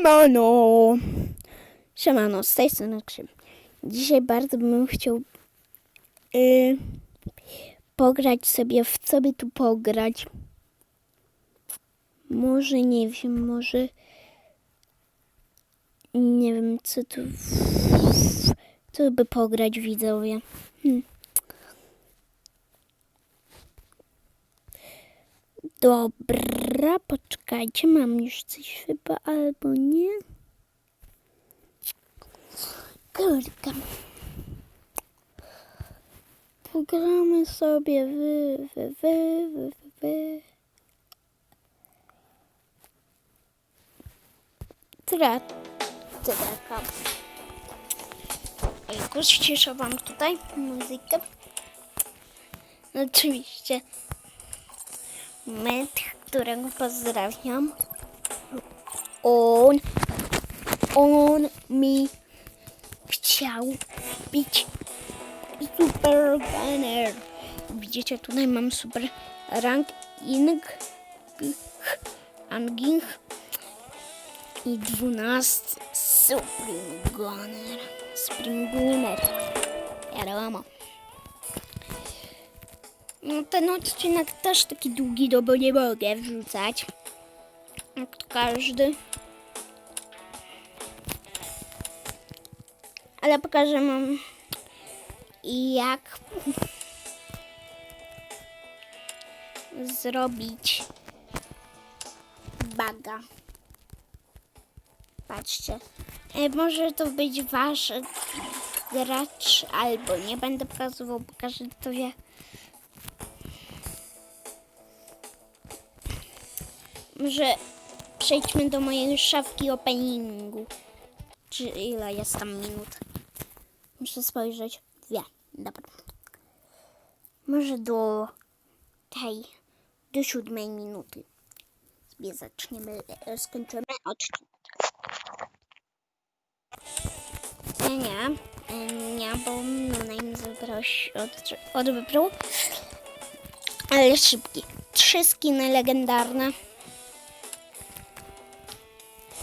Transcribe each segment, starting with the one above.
Siemano! Siemano, z tej strony Krzym. Dzisiaj bardzo bym chciał y, pograć sobie, w co by tu pograć. Może, nie wiem, może nie wiem, co tu co by pograć widzowie. Hmm. Dobra, poczekajcie, mam już coś chyba, albo nie. Kurka. Pogramy sobie wy, wy, wy, wy, wy. Tra, traka. Ojku, ściszę wam tutaj muzykę. Oczywiście Met, którego pozdrawiam. On, on mi chciał być super gunner. Widzicie, tutaj mam super rank ing, anging i 12 supreme gunner. Supreme gunner. Wiadomo. No ten odcinek też taki długi, no bo nie mogę wrzucać. Jak to każdy. Ale pokażę wam jak zrobić baga. Patrzcie. E, może to być wasz gracz albo nie będę pokazywał, bo każdy to wie. Może przejdźmy do mojej szafki openingu. Czy ile jest tam minut? Muszę spojrzeć. Dwie. Dobra. Może do tej, do siódmej minuty. Sobie zaczniemy, e, skończymy odcinek. Nie, nie, e, nie, bo no name zabrał się od, odebrał. Ale szybki. Trzy skiny legendarne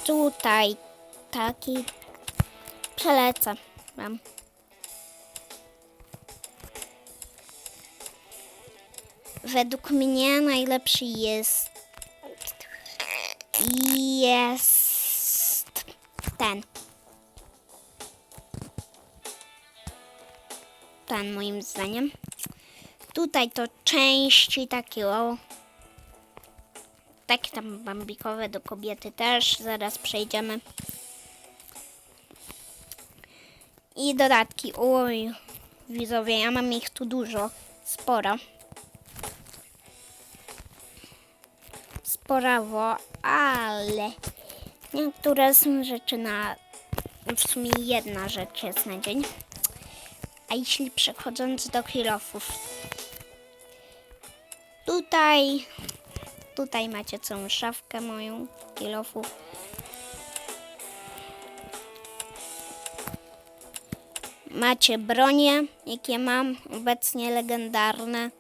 tutaj taki przelecę wam. Według mnie najlepszy jest jest ten. Ten moim zdaniem. Tutaj to części takie o takie tam bambikowe do kobiety też. Zaraz przejdziemy. I dodatki. Oj, widzowie, ja mam ich tu dużo. Sporo. Sporawo, ale niektóre są rzeczy na... W sumie jedna rzecz jest na dzień. A jeśli przechodząc do kilofów. Tutaj Tutaj macie całą szafkę moją kilofów. Macie bronie, jakie mam obecnie legendarne.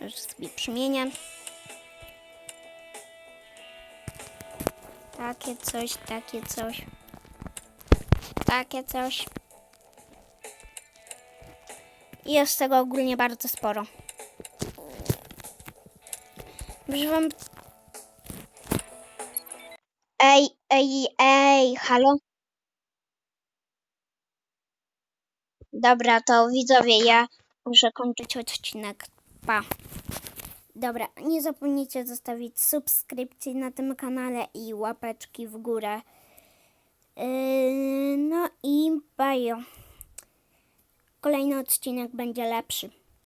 Już sobie przymienię. Takie coś, takie coś. Takie coś. Jest tego ogólnie bardzo sporo. Używam. Ej, ej, ej, halo? Dobra, to widzowie, ja muszę kończyć odcinek. Pa. Dobra, nie zapomnijcie zostawić subskrypcji na tym kanale i łapeczki w górę. Yy, no i bajo. Kolejny odcinek będzie lepszy.